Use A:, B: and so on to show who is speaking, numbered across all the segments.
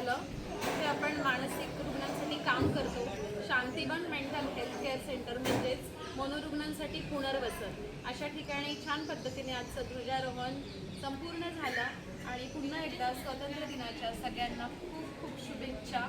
A: झालं तिथे आपण मानसिक रुग्णांसाठी काम करतो. Shantivan mental health care centre म्हणजेच मनोरुग्णांसाठी पुनर्वसन. अशा ठिकाणी छान पद्धतीने आजचं ध्वजारोहण संपूर्ण झालं आणि पुन्हा एकदा स्वातंत्र्य दिनाच्या सगळ्यांना खूप खूप शुभेच्छा.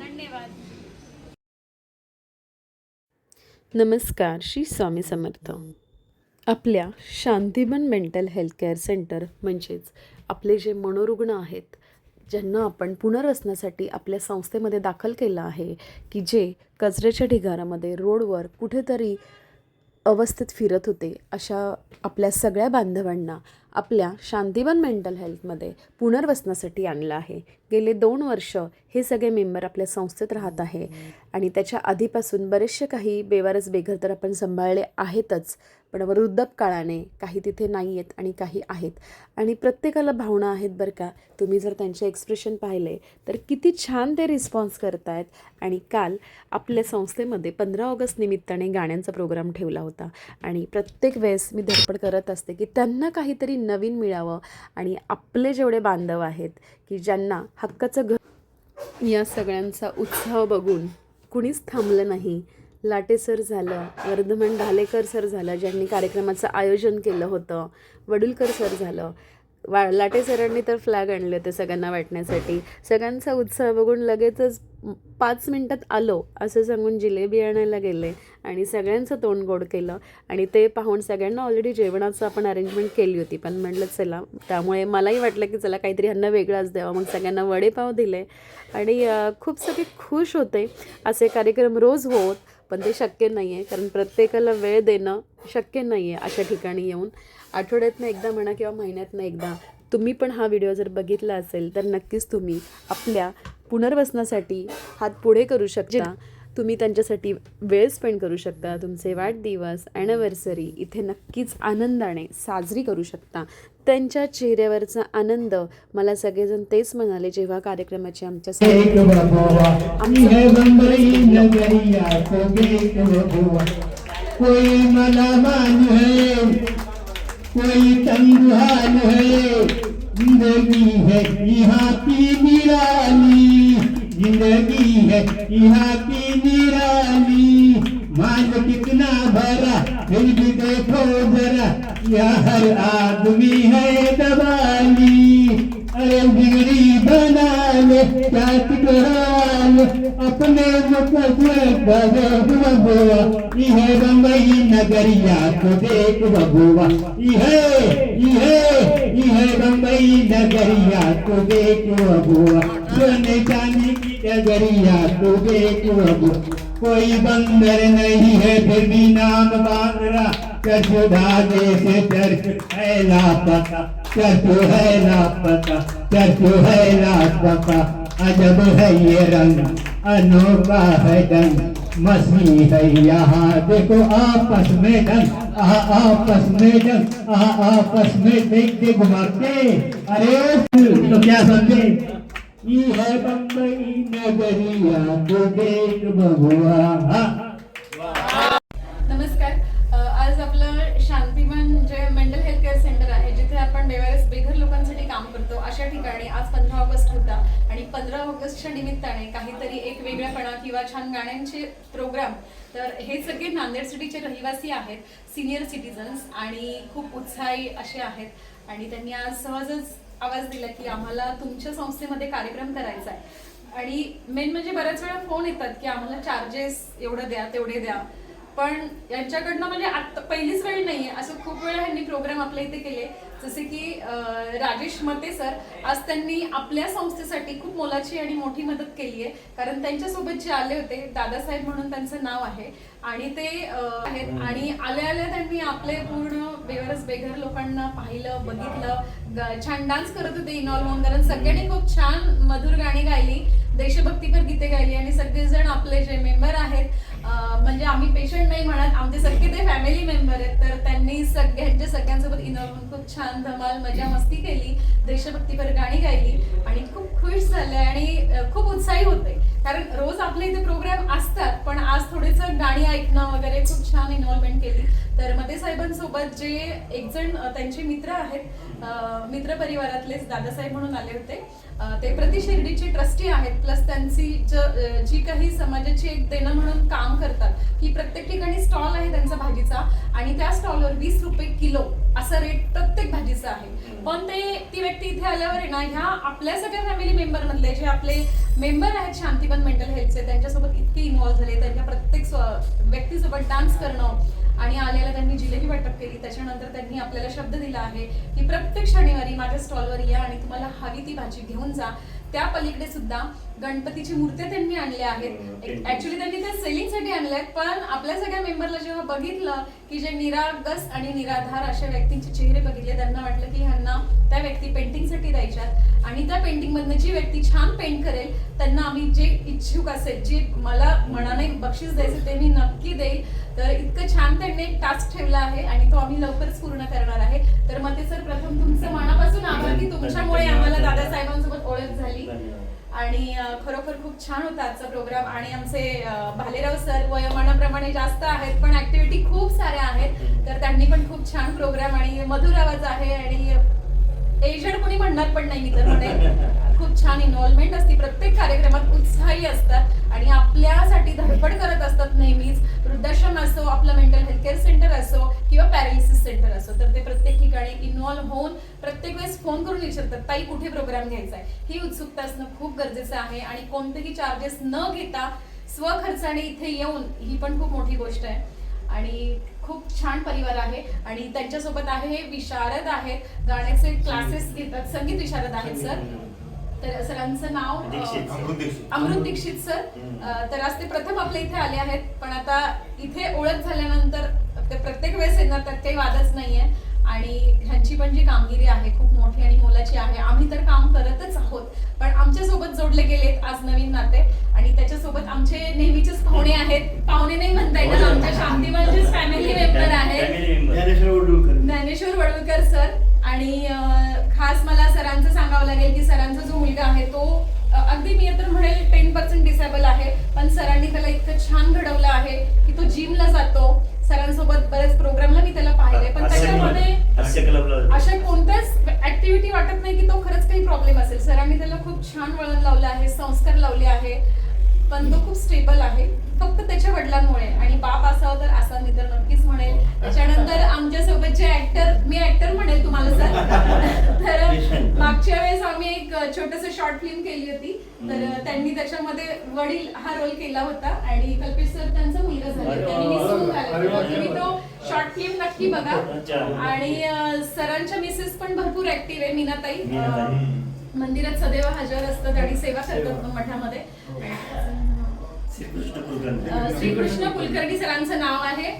A: धन्यवाद.
B: नमस्कार श्री स्वामी समर्थ. आपल्या Shantiban mental health care centre म्हणजेच आपले जे मनोरुग्ण आहेत ज्यांना आपण पुनर्वसनासाठी आपल्या संस्थेमध्ये दाखल केलं आहे की जे कचऱ्याच्या ढिगारामध्ये रोडवर कुठेतरी अवस्थेत फिरत होते अशा आपल्या सगळ्या बांधवांना आपल्या शांतिवन मेंटल हेल्थमध्ये पुनर्वसनासाठी आणलं आहे. गेले दोन वर्ष हे सगळे मेंबर आपल्या संस्थेत राहत आहे आणि त्याच्या आधीपासून बरेचसे काही बेवारस बेघर तर आपण सांभाळले आहेतच पण वृद्धपकाळाने काही तिथे नाही आहेत आणि काही आहेत. आणि प्रत्येकाला भावना आहेत बरं का. तुम्ही जर त्यांचे एक्सप्रेशन पाहिले तर किती छान ते रिस्पॉन्स करतायत. आणि काल आपल्या संस्थेमध्ये पंधरा ऑगस्ट निमित्ताने गाण्यांचा प्रोग्राम ठेवला होता. आणि प्रत्येक वेळेस मी धडपड करत असते की त्यांना काहीतरी नवीन मिळावं. आणि आपले जेवढे बांधव आहेत की ज्यांना हक्काचं घर या सगळ्यांचा उत्साह बघून कुणीच थांबलं नाही. लाटे सर झालं वर्धमान ढालेकर सर झालं ज्यांनी कार्यक्रमाचं आयोजन केलं होतं वडुलकर सर झालं. वा लाटे सरांनी तर फ्लॅग आणले होते सगळ्यांना वाटण्यासाठी. सगळ्यांचा उत्साह बघून लगेचच पाच मिनटात आलो असं सांगून जिलेबी आणायला गेले आणि सगळ्यांचं तोंड गोड केलं. आणि ते पाहून सगळ्यांना ऑलरेडी जेवणाचं आपण अरेंजमेंट केली होती. पण म्हटलं चला त्यामुळे मलाही वाटलं की चला काहीतरी ह्यांना वेगळाच द्यावं. मग सगळ्यांना वडेपाव दिले. आणि खूप सगळे खुश होते. असे कार्यक्रम रोज होत. पण ते शक्य नाही आहे कारण प्रत्येकाला वेळ देणं शक्य नाही आहे अशा ठिकाणी येऊन. आठवड्यातनं एकदा म्हणा किंवा महिन्यातनं एकदा तुम्ही पण हा व्हिडिओ जर बघितला असेल तर नक्कीच तुम्ही आपल्या पुनर्वसनासाठी हात पुढे करू शकता. तुम्ही त्यांच्यासाठी वेळ स्पेंड करू शकता तुमचे वाढदिवस ॲनिव्हर्सरी इथे नक्कीच आनंदाने साजरी करू शकता. त्यांच्या चेहऱ्यावरचा आनंद मला सगळेजण तेच म्हणाले जेव्हा कार्यक्रमाची आमच्या
C: जिंदगी है यहाँ की निराली। जिंदगी मान कितना भरा फिर भी देखो जरा यह हर आदमी है दबाली। अरे बिगड़ी बना ले क्या ले अपने बबुआ यह बम्बई नगरिया को देख बबुआ यह यह यह बम्बई नगरिया को देख बबुआ सोने चांदी की नगरिया तो देख कोई बंदर नहीं है फिर भी नाम बांद्रा चर्चो धागे से चर्च है लापता। चर्चो है लापता। चर्चो है लापता। अजब है ये रंग अनोखा है दंग मसी है यहाँ देखो आपस में डंग आ आपस में डंग आ आपस में देख के घुमाते। अरे तो क्या समझे? ये है बंबई नगरिया तो देख बबुआ
A: नमस्कार आज आपलं शांतिवन जे मेंटल हेल्थ केअर सेंटर आहे जिथे आपण बेवारस बेघर लोकांसाठी काम करतो अशा ठिकाणी आज पंधरा ऑगस्ट होता. आणि पंधरा ऑगस्टच्या निमित्ताने काहीतरी एक वेगळेपणा किंवा छान गाण्यांचे प्रोग्राम तर हे सगळे नांदेड सिटीचे रहिवासी आहेत सिनियर सिटीजन्स आणि खूप उत्साही असे आहेत. आणि त्यांनी आज सहजच आवाज दिला की आम्हाला तुमच्या संस्थेमध्ये कार्यक्रम करायचा आहे. आणि मेन म्हणजे बऱ्याच वेळा फोन येतात की आम्हाला चार्जेस एवढं द्या तेवढे द्या. पण यांच्याकडनं म्हणजे आता पहिलीच वेळ नाहीये. असं खूप वेळा ह्यांनी प्रोग्राम आपल्या इथे केले. जसे की राजेश मते सर आज त्यांनी आपल्या संस्थेसाठी खूप मोलाची आणि मोठी मदत केली आहे. कारण त्यांच्यासोबत जे आले होते दादासाहेब म्हणून त्यांचं नाव आहे. आणि ते आहेत. आणि आल्या आल्या त्यांनी आपले पूर्ण बेवरस बेघर लोकांना पाहिलं बघितलं. छान डान्स करत होते इन्व्हॉल्व होऊन कारण सगळ्यांनी खूप छान मधुर गाणी गायली. देशभक्तीपर गीते गायली. आणि सगळेजण आपले जे मेंबर आहेत म्हणजे आम्ही पेशंट नाही म्हणत आमचे सगळे ते फॅमिली मेंबर आहेत. तर त्यांनी सगळ्यांच्या सगळ्यांसोबत इन्व्हॉल्व होऊन खूप छान धमाल मजा मस्ती केली देशभक्तीपर गाणी गायली आणि खूप खुश झाले आणि खूप उत्साही होते. कारण रोज आपल्या इथे प्रोग्राम असतात पण आज थोडंसं गाणी ऐकणं वगैरे खूप छान इन्व्हॉल्वमेंट केली. तर मते साहेबांसोबत जे एक जण त्यांचे मित्र आहेत मित्र परिवारातलेच दादासाहेब म्हणून आले होते. ते प्रतिशिर्डीचे ट्रस्टी आहेत प्लस त्यांची जी काही समाजाची एक देणं म्हणून काम करतात की प्रत्येक ठिकाणी स्टॉल त्यांचा भाजीचा आणि त्या स्टॉलवर वीस रुपये किलो असा रेट प्रत्येक भाजीचा आहे. पण ते ती व्यक्ती इथे आल्यावर आहे ना ह्या आपल्या सगळ्या फॅमिली मेंबर मधले जे आपले मेंबर आहेत शांतीबन मेंटल हेल्थचे त्यांच्यासोबत इतके इन्व्हॉल्व्ह झाले त्यांच्या प्रत्येक व्यक्तीसोबत डान्स करणं आणि आल्याला त्यांनी जिलेबी वाटप केली त्याच्यानंतर त्यांनी आपल्याला शब्द दिला आहे की प्रत्येक शनिवारी माझ्या स्टॉलवर या आणि तुम्हाला हवी ती भाजी घेऊन जा. त्या पलीकडे सुद्धा गणपतीची मूर्त्या त्यांनी आणल्या आहेत. ऍक्च्युली त्यांनी त्या सेलिंगसाठी आणल्या आहेत पण आपल्या सगळ्या मेंबरला जेव्हा बघितलं की जे निरागस आणि निराधार अशा व्यक्तींचे चेहरे बघितले त्यांना वाटलं की ह्यांना त्या व्यक्ती पेंटिंगसाठी द्यायच्यात. आणि त्या पेंटिंग मधनं जी व्यक्ती छान पेंट करेल त्यांना आम्ही जे इच्छुक असेल जे मला मनाने बक्षीस द्यायचं ते मी नक्की देईल. तर इतकं छान त्यांनी एक टास्क ठेवला आहे आणि तो आम्ही लवकरच पूर्ण करणार आहे. तर मग ते सर प्रथम तुमचं मनापासून आभार की तुमच्यामुळे आम्हाला दादासाहेबांसोबत ओळख झाली. आणि खरोखर खूप छान होता आजचा प्रोग्राम. आणि आमचे भालेराव सर वयोमानाप्रमाणे जास्त आहेत पण ऍक्टिव्हिटी खूप साऱ्या आहेत. तर त्यांनी पण खूप छान प्रोग्राम आणि मधुर आवाज आहे आणि एजड कोणी म्हणणार पण नाही मी तर म्हणे खूप छान इन्व्हॉल्वमेंट असते. प्रत्येक कार्यक्रमात उत्साही असतात आणि आपल्यासाठी धडपड करत असतात नेहमीच. वृद्धाश्रम असो आपलं मेंटल हेल्थ केअर सेंटर असो किंवा पॅरालिसिस सेंटर असो. तर ते प्रत्येक ठिकाणी इन्व्हॉल्व्ह होऊन प्रत्येक वेळेस फोन करून विचारतात ताई कुठे प्रोग्राम घ्यायचा आहे ही उत्सुकता असणं खूप गरजेचं आहे आणि कोणतेही चार्जेस न घेता स्वखर्चाने इथे येऊन ही पण खूप मोठी गोष्ट आहे. आणि खूप छान परिवार आहे आणि त्यांच्यासोबत आहे विशारद आहेत. गाण्याचे क्लासेस घेतात. संगीत विशारद आहेत सर. तर सरांचं नाव
D: दीक्षित.
E: अमृत दीक्षित.
A: अमृत दीक्षित सर. अं, तर आज ते प्रथम आपल्या इथे आले आहेत पण आता इथे ओळख झाल्यानंतर ते प्रत्येक वेळेस येणार त्यात काही वादच नाहीये. आणि ह्यांची पण जी कामगिरी आहे खूप मोठी आणि मोलाची आहे. आम्ही तर काम करतच आहोत पण आमच्यासोबत जोडले गेलेत आज नवीन नाते. आणि त्याच्यासोबत आमचे नेहमीचेच पाहुणे आहेत. पाहुणे नाही म्हणता येणार आमच्या शांतीवंचेच फॅमिली मेंबर आहेत.
E: ज्ञानेश्वर
A: वडवकर सर. आणि अं, खास मला सरांचं सांगावं लागेल की सरांचा जो मुलगा आहे तो अं, अगदी मी तर म्हणेल टेन पर्सेंट डिसेबल आहे. पण सरांनी त्याला इतकं छान घडवलं आहे की तो जिमला जातो. सरांसोबत बरेच प्रोग्रामला मी त्याला पाहिले. पण त्याच्यामध्ये अशा कोणत्याच ऍक्टिव्हिटी वाटत नाही की तो खरंच काही प्रॉब्लेम असेल. सरांनी त्याला खूप छान वळण लावलं आहे संस्कार लावले आहे. पण तो खूप स्टेबल आहे. फक्त त्याच्या वडिलांमुळे. आणि बाप असावं तर असा मी तर नक्कीच म्हणेल. त्याच्यानंतर आमच्यासोबत जे ऍक्टर मी ऍक्टर म्हणेल तुम्हाला सर. तर मागच्या वेळेस आम्ही एक छोटस शॉर्ट फिल्म केली होती. तर त्यांनी त्याच्यामध्ये वडील हा रोल केला होता. आणि कल्पेश सर त्यांचा मुलगा झाला. त्यांनी निसटून
E: अरे
A: झाले तुम्ही तो शॉर्ट फिल्म नक्की बघा. आणि सरांच्या मिसेस पण भरपूर ऍक्टिव्ह आहे मीनाताई. मंदिरात सदैव हजर असतात आणि सेवा करतात मठामध्ये.
D: श्रीकृष्ण कुलकर्णी.
A: श्रीकृष्ण कुलकर्णी सरांचं नाव आहे.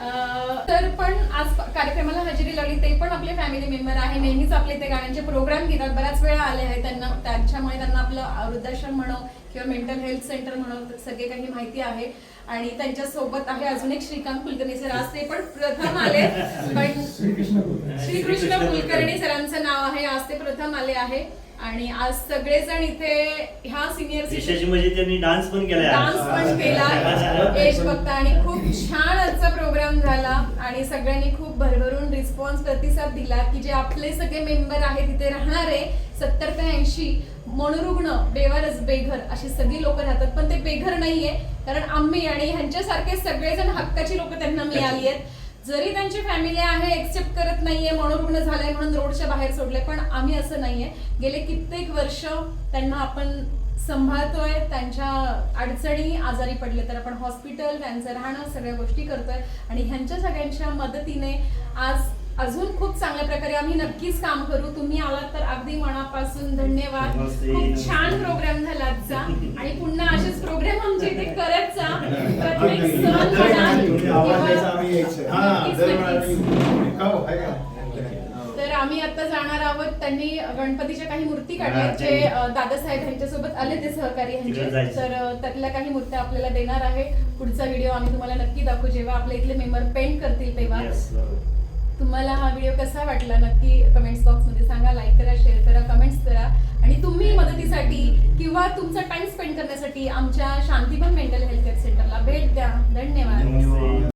A: अं, तर पण आज कार्यक्रमाला हजेरी लावली ते पण आपले फॅमिली मेंबर आहे. नेहमीच आपले ते गाण्यांचे प्रोग्राम घेतात. बऱ्याच वेळा आले आहेत त्यांना. त्याच्यामुळे त्यांना आपलं वृद्धाश्रम म्हणो किंवा मेंटल हेल्थ सेंटर म्हणो सगळे काही माहिती आहे. आणि त्यांच्यासोबत आहे अजून एक श्रीकांत कुलकर्णी सर. आज ते पण प्रथम आले. पण श्रीकृष्ण कुलकर्णी सरांचं नाव आहे. आज ते प्रथम आले आहे. आणि आज सगळेजण इथे ह्या सिनियर
D: विशेष म्हणजे त्यांनी डान्स पण आज.
A: डान्स पण केला. बघता आणि खूप छान आजचा प्रोग्राम झाला. आणि सगळ्यांनी खूप भरभरून रिस्पॉन्स प्रतिसाद दिला की जे आपले सगळे मेंबर आहेत तिथे राहणारे सत्तर ते ऐंशी मनोरुग्ण बेवारस बेघर अशी सगळी लोक राहतात. पण ते बेघर नाहीये कारण आम्ही आणि ह्यांच्यासारखे सगळेजण हक्काची लोक त्यांना मिळाली आहेत. जरी त्यांची फॅमिली आहे एक्सेप्ट करत नाहीये मनोरुग्ण झालाय म्हणून रोडच्या बाहेर सोडले पण आम्ही असं नाहीये. गेले कित्येक वर्ष त्यांना आपण सांभाळतोय त्यांच्या अडचणी आजारी पडले तर आपण हॉस्पिटल त्यांचं राहणं सगळ्या गोष्टी करतोय. आणि ह्यांच्या सगळ्यांच्या मदतीने आज अजून खूप चांगल्या प्रकारे आम्ही नक्कीच काम करू. तुम्ही आलात तर अगदी मनापासून धन्यवाद. खूप. छान प्रोग्राम झाला आजचा आणि पुन्हा असेच प्रोग्राम आमच्या इथे करत जा. प्रत्येक सण म्हणा. तर आम्ही आता जाणार आहोत. त्यांनी गणपतीच्या काही मूर्ती काढल्या जे दादासाहेब यांच्यासोबत आले ते सहकारी यांचे. तर त्यातल्या काही मूर्त्या आपल्याला देणार आहे. पुढचा व्हिडिओ आम्ही तुम्हाला नक्की दाखवू. जेव्हा आपल्या इथले मेंबर पेंट करतील तेव्हा. तुम्हाला हा व्हिडिओ कसा वाटला नक्की कमेंट्स बॉक्समध्ये सांगा लाईक करा शेअर करा कमेंट्स करा. आणि तुम्ही मदतीसाठी किंवा तुमचा टाइम स्पेंड करण्यासाठी आमच्या शांतीभन मेंटल हेल्थ केअर सेंटरला भेट द्या. धन्यवाद.